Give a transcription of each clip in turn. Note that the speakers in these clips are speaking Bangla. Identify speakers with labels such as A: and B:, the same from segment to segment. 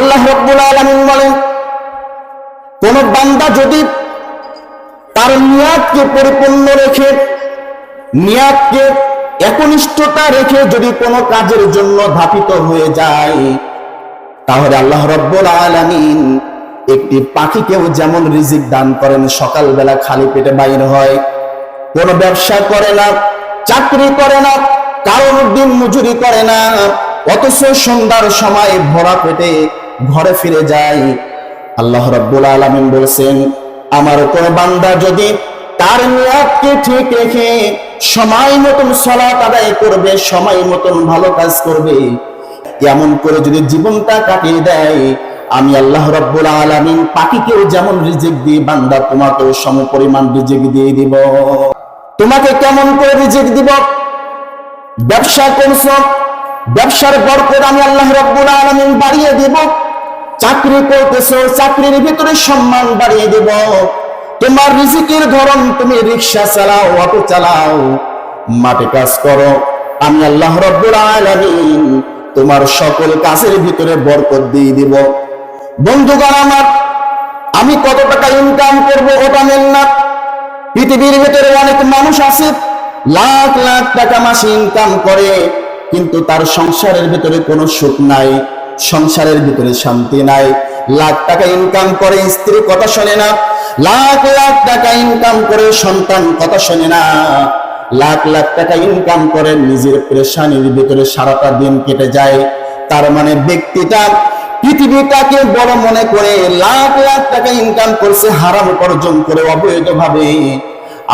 A: আল্লাহ রব্বুল আলামিন বলেন কোন বান্দা যদি তার নিয়াতকে পরিপূর্ণ রেখে, নিয়াতকে একনিষ্ঠতা রেখে যদি কোনো কাজের জন্য ধাপিত হয়ে যায়, তাহলে আল্লাহ রব্বুল আলামিন একটি পাখিকেও যেমন রিজিক দান করেন, সকালবেলা খালি পেটে বাইর হয়। কোনো ব্যবসা করে না, চাকরি করে না, কারোর দিন মজুরি করে না, অথচ সন্ধ্যার সময় ভরা পেটে ঘরে ফিরে যায় আল্লাহ রব্বুল আলামিন বলছেন, আমার কোন বান্দা যদি তার নিয়াতকে ঠিক রেখে সময় মতন সলাত আদায় করবে, সময় মতন ভালো কাজ করবে, এমন করে যদি জীবনটা কাটিয়ে দেয়, আমি আল্লাহ রব্বুল আলামিন পাখিকেও যেমন রিজিক দিই বান্দা তোমাকেও সম পরিমাণ রিজিক দিয়ে দিব। তোমাকে কেমন করে রিজিক দিব? ব্যবসা করছ, ব্যবসার বরকত আমি আল্লাহ রব্বুল আলামিন বাড়িয়ে দিব। চাকরি করতেছো, চাকরির ভিতরে সম্মান বাড়িয়ে দিব। তোমার রিজিকের ধরন তুমি রিক্সা চালাও, অটো চালাও, মাঠে কাজ করো। আমি আল্লাহ রব্বুল আলামিন তোমার সকল কাজের ভিতরে বরকত দিয়ে দিব। বন্ধুগণ আমার, আমি কত টাকা ইনকাম করব ওটা মেন না। পৃথিবীর ভিতরে অনেক মানুষ আছে, লাখ লাখ টাকা মাসে ইনকাম করে, কিন্তু তার সংসারের ভিতরে কোনো সুখ নাই। সংসারের ভিতরে শান্তি নাই। লাখ টাকা ইনকাম করে, স্ত্রী কথা শোনে না। লাখ লাখ টাকা ইনকাম করে, সন্তান কথা শোনে না। লাখ লাখ টাকা ইনকাম করে, নিজের প্রেশানির ভিতরে সারাটা দিন কেটে যায়। তার মানে ব্যক্তিটা পৃথিবীটাকে বড় মনে করে, লাখ লাখ টাকা ইনকাম করছে, হারাম উপার্জন করে অবৈধভাবে।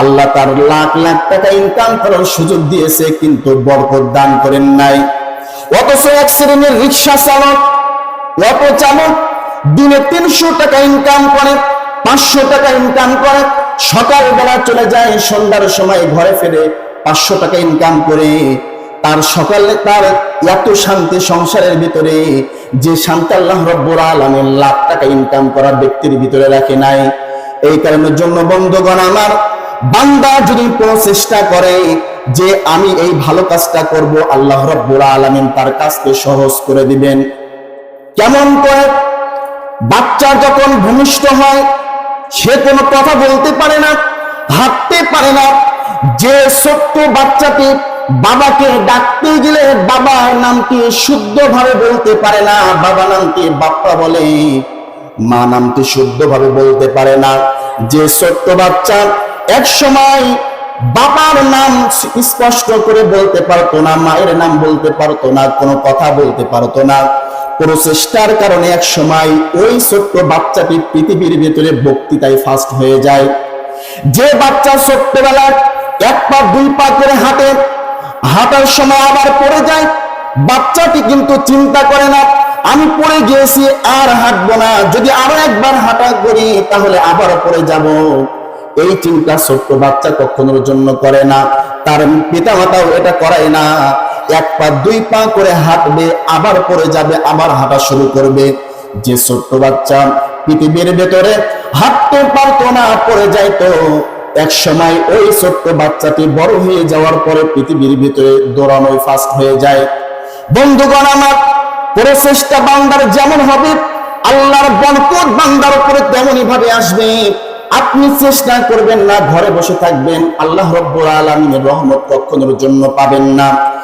A: আল্লাহ তার লাখ লাখ টাকা ইনকাম করার সুযোগ দিয়েছে, কিন্তু বরকত দান করেন নাই। অথচ এক শ্রেণির রিক্সা চালক, অটো চালক দিনে তিনশো টাকা ইনকাম করে, পাঁচশো টাকা ইনকাম করে। সকালবেলা চলে যায়, সন্ধ্যার সময় ঘরে ফেরে পাঁচশো টাকা ইনকাম করে। তার সকালে তার এত শান্তি সংসারের ভিতরে যে শান্তি আল্লাহ রব্বুর আলমের লাখ টাকা ইনকাম করা ব্যক্তির ভিতরে রাখে নাই। এই কারণের জন্য বন্ধুগণ আমার, বান্দা যদি কোনো চেষ্টা করে যে আমি এই ভালো কাজটা করব, আল্লাহ রব্বুর আলমিন তার কাজকে সহজ করে দিবেন। কেমন করে? বাচ্চা যখন ভূমিষ্ঠ হয়, সে কোনো কথা বলতে পারে না হাঁটতে পারে না। যে ছোট্ট বাচ্চাটি বাবাকে ডাকতে গেলে বাবার নামটি শুদ্ধভাবে বলতে পারে না, বাবা নামটি বাপ্পা বলে, মা নামটি শুদ্ধভাবে বলতে পারে না। যে ছোট্ট বাচ্চা এক সময় বাবার নাম স্পষ্ট করে বলতে পারতো না, মায়ের নাম বলতে পারতো না, কোনো কথা বলতে পারতো না। কোন চেষ্টার কারণে এক সময় ওই ছোট্ট বাচ্চাটি পৃথিবীর ভেতরে বক্তৃতায় ফার্স্ট হয়ে যায়। যে বাচ্চা ছোট্টবেলা এক পা, দুই পা করে হাঁটে, হাঁটার সময় আবার পড়ে যায়, বাচ্চাটি কিন্তু চিন্তা করে না, আমি পড়ে গিয়েছি আর হাঁটবো না, যদি আরও একবার হাঁটা করি তাহলে আবার পড়ে যাব। এই চিন্তা ছোট্ট বাচ্চা কখনোর জন্য করে না। তার পিতা মাতাও এটা করায় না। এক পা, দুই পা করে হাঁটবে, আবার পড়ে যাবে, আবার হাঁটা শুরু করবে। যে ছোট্ট বাচ্চা পৃথিবীর ভেতরে হাঁটতে পারতো না, পড়ে যাইতো। এক সময় ওই ছোট্ট বাচ্চাটি বড় হয়ে যাওয়ার পরে পৃথিবীর ভিতরে দৌড়ানোয় ফাস্ট হয়ে যায়। বন্ধুগণ আমার, প্রচেষ্টা বান্দার যেমন হবে, আল্লাহর বরকত বান্দার উপরে তেমনই ভাবে আসবে। আপনি চেষ্টা করবেন না, ঘরে বসে থাকবেন। আল্লাহ রব্বুল আলমিনের রহমত কখনোর জন্য পাবেন না।